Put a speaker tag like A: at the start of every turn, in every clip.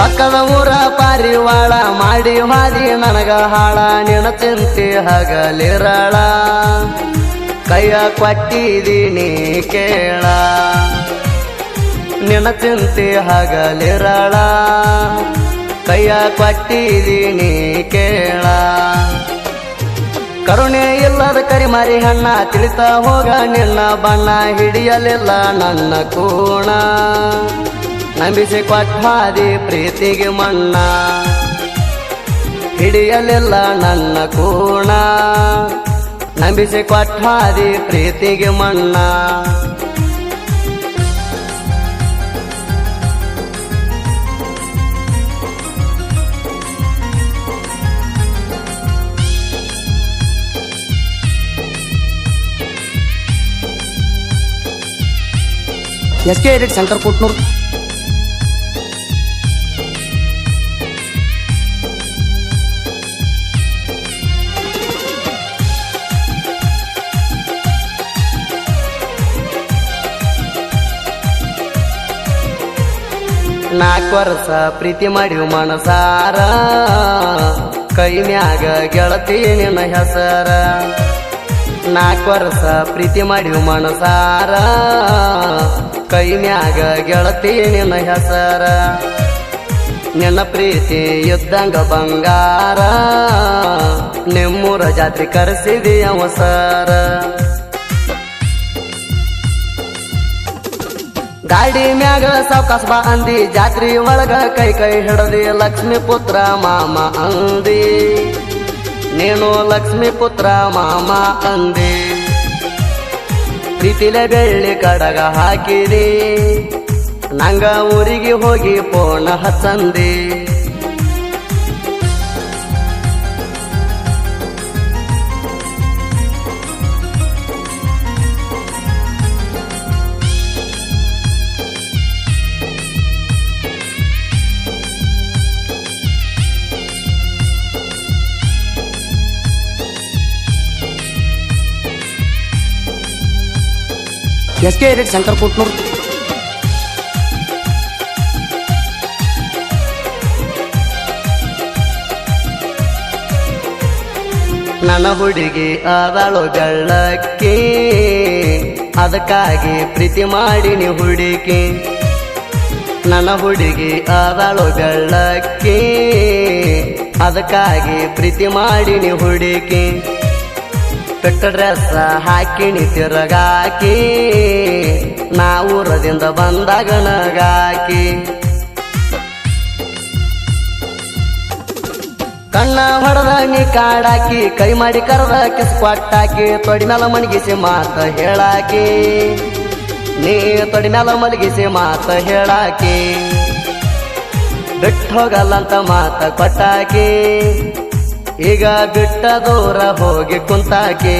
A: ಪಕ್ಕದ ಊರ ಪಾರಿವಾಳ ಮಾಡಿ ಮಾಡಿ ನನಗ ಹಾಳ ನಿನ ಚಿಂತೆ ಹಗಲಿರಳ. ಕೈಯ ಕೊಟ್ಟಿದ್ದೀನಿ ಕೇಳ ನಿನ ಚಿಂತೆ ಹಗಲಿರಳ. ಕೈಯ ಕೊಟ್ಟಿದ್ದೀನಿ ಕೇಳ. ಕರುಣೆ ಇಲ್ಲದ ಕರಿಮಾರಿ ಹಣ್ಣ ತಿಳಿತಾ ಹೋಗ, ನಿನ್ನ ಬಣ್ಣ ಹಿಡಿಯಲಿಲ್ಲ ನನ್ನ ಕೂಣ. ನಂಬಿಸಿ ಕೊಟ್ಟಾದಿ ಪ್ರೀತಿಗೆ ಮಣ್ಣ ಹಿಡಿಯಲಿಲ್ಲ ನನ್ನ ಕೋಣ. ನಂಬಿಸಿ ಕೊಟ್ಟಾದಿ ಪ್ರೀತಿಗೆ ಮಣ್ಣ S K edit Shankar Kutnoor ನಾಲ್ಕು ವರ್ಷ ಪ್ರೀತಿ ಮಾಡಿವು ಮನಸಾರ. ಕೈ ಮ್ಯಾಗ ಗೆಳತಿ ನಿನ್ನ ಹೆಸರ. ನಾಲ್ಕು ವರ್ಷ ಪ್ರೀತಿ ಮಾಡಿವು ಮನಸಾರ. ಕೈ ಮ್ಯಾಗ ಗೆಳತಿ ನಿನ್ನ ಹೆಸರ. ನಿನ್ನ ಪ್ರೀತಿ ಇದ್ದಂಗ ಬಂಗಾರ. ನಿಮ್ಮೂರ ಜಾತ್ರೆ ಕರೆಸಿದಿ ಅವಸರ. ಗಾಡಿ ಮ್ಯಾಗ ಸಾವ್ಕಾಸ್ ಬಾ ಅಂದಿ, ಜಾತ್ರಿ ಒಳಗ ಕೈ ಕೈ ಹಿಡದಿ, ಲಕ್ಷ್ಮೀ ಪುತ್ರ ಮಾಮ ಅಂದಿ. ನೀನು ಲಕ್ಷ್ಮೀ ಪುತ್ರ ಮಾಮ ಅಂದಿ. ಪ್ರೀತಿಲೆ ಬೆಳ್ಳಿ ಕಡಗ ಹಾಕಿರಿ ನಂಗ ಊರಿಗೆ ಹೋಗಿ ಪೋಣ ಹಚ್ಚಂದಿ. ಎಸ್ ಕೆ ಎರಡ್ ಶಂಕರ್ ಕೊಟ್ನೂರ್ ನನ್ನ ಹುಡುಗಿ ಆದಳು ಬೆಳ್ಳಕ್ಕೆ. ಅದಕ್ಕಾಗಿ ಪ್ರೀತಿ ಮಾಡಿನಿ ಹುಡುಗಿ. ನನ್ನ ಹುಡುಗಿ ಆದಳು ಬೆಳ್ಳಕ್ಕೆ. ಅದಕ್ಕಾಗಿ ಪ್ರೀತಿ ಮಾಡಿನಿ ಹುಡುಗಿ. ಪೆಟ್ಟ ಡ್ರೆಸ್ ಹಾಕಿಣಿ ತಿರಗಾಕಿ ನಾ ಊರದಿಂದ ಬಂದಾಗ ನಗಾಕಿ. ಕಣ್ಣ ನೀ ಕಾಡಾಕಿ, ಕೈ ಮಾಡಿ ಕರೆದ ಕಿಸ್ ಕೊಟ್ಟಾಕಿ, ತೊಡಿ ಮ್ಯಾಲ ಮಲಗಿಸಿ ಮಾತ ಹೇಳಾಕಿ. ನೀ ತೊಡಿ ಮ್ಯಾಲ ಮಲಗಿಸಿ ಮಾತ ಹೇಳಾಕಿ. ಬಿಟ್ಟು ಹೋಗಲ್ಲಂತ ಮಾತ ಕೊಟ್ಟಾಕಿ. ಈಗ ಬಿಟ್ಟ ದೂರ ಹೋಗಿ ಕುಂತಾಕಿ.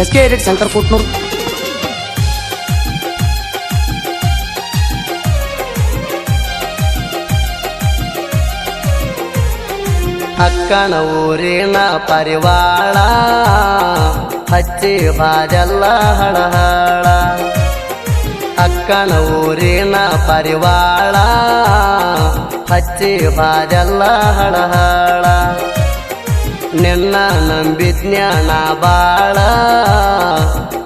A: S K edit Shankar Kutnoor ಅಕ್ಕನ ಊರಿನ ಪರಿವಾಳ, ಹಚ್ಚಿ ಬಾಜಲ್ಲ ಹಳಹಳ ಅಕ್ಕನ ಊರಿನ ಪರಿವಾಳ, ಹಚ್ಚಿ ಬಾಜಲ್ಲ ಹಳಹಳ ನಿನ್ನ ನಂಬಿಜ್ಞಾನ ಬಾಳ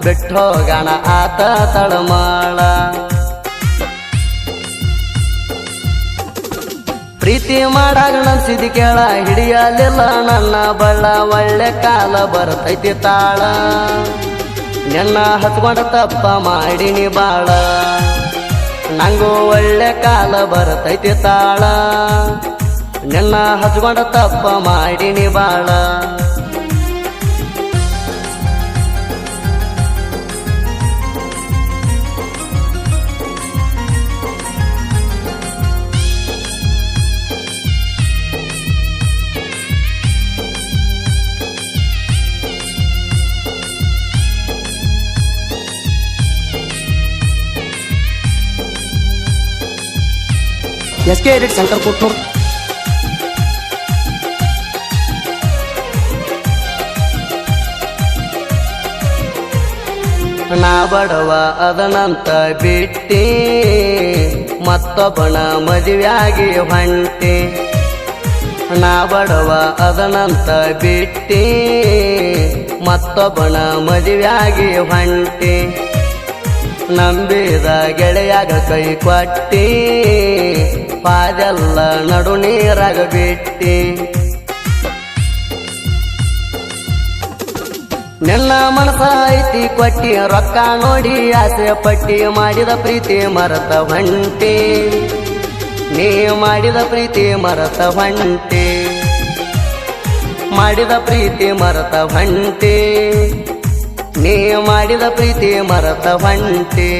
A: ಬಿಟ್ಟೋಗಣ ಆತ ತಳಮಾಳ. ಪ್ರೀತಿ ಮಾಡಾಗ ನನ್ಸಿದಿ ಕೇಳ ಹಿಡಿಯಲಿಲ್ಲ ನನ್ನ ಬಳ್ಳ ಒಳ್ಳೆ ಕಾಲ ಬರ್ತೈತಿ ತಾಳ. ನನ್ನ ಹತ್ಕೊಂಡ ತಪ್ಪ ಮಾಡಿನಿ ಬಾಳ. ನಂಗೂ ಒಳ್ಳೆ ಕಾಲ ಬರ್ತೈತಿ ತಾಳ. ನನ್ನ ಹಚ್ಕೊಂಡ ತಪ್ಪ ಮಾಡಿನಿ ಬಾಳ.
B: ಎಸ್ ಶಂಕರ್
A: ನಾ ಬಡವ ಅದನಂತ ಬಿಟ್ಟಿ, ಮತ್ತೊಬ್ಬನ ಮದುವೆಯಾಗಿ ಹೊಂಟಿ. ನಾ ಬಡವ ಅದನಂತ ಬಿಟ್ಟಿ, ಮತ್ತೊಬ್ಬನ ಮದುವೆಯಾಗಿ ಹೊಂಟಿ. ನಂಬಿದ ಗೆಳೆಯಾಗ ಕೈ ಕೊಟ್ಟಿ ಪಾದೆಲ್ಲ ನಡು ನೀರಾಗ ಬಿಟ್ಟಿ. ನಿನ್ನ ಮನಸ ಐತಿ, ಕೊಟ್ಟಿ ರೊಕ್ಕ ನೋಡಿ ಆಸೆ ಪಟ್ಟಿ, ಮಾಡಿದ ಪ್ರೀತಿ ಮರತ ಹೊಂಟಿ ನೀ ಮಾಡಿದ ಪ್ರೀತಿ ಮರತ ಹೊಂಟಿ ಮಾಡಿದ ಪ್ರೀತಿ ಮರತ ಹೊಂಟಿ ನೀ ಮಾಡಿದ ಪ್ರೀತಿ ಮರತ ಹೊಂಟಿ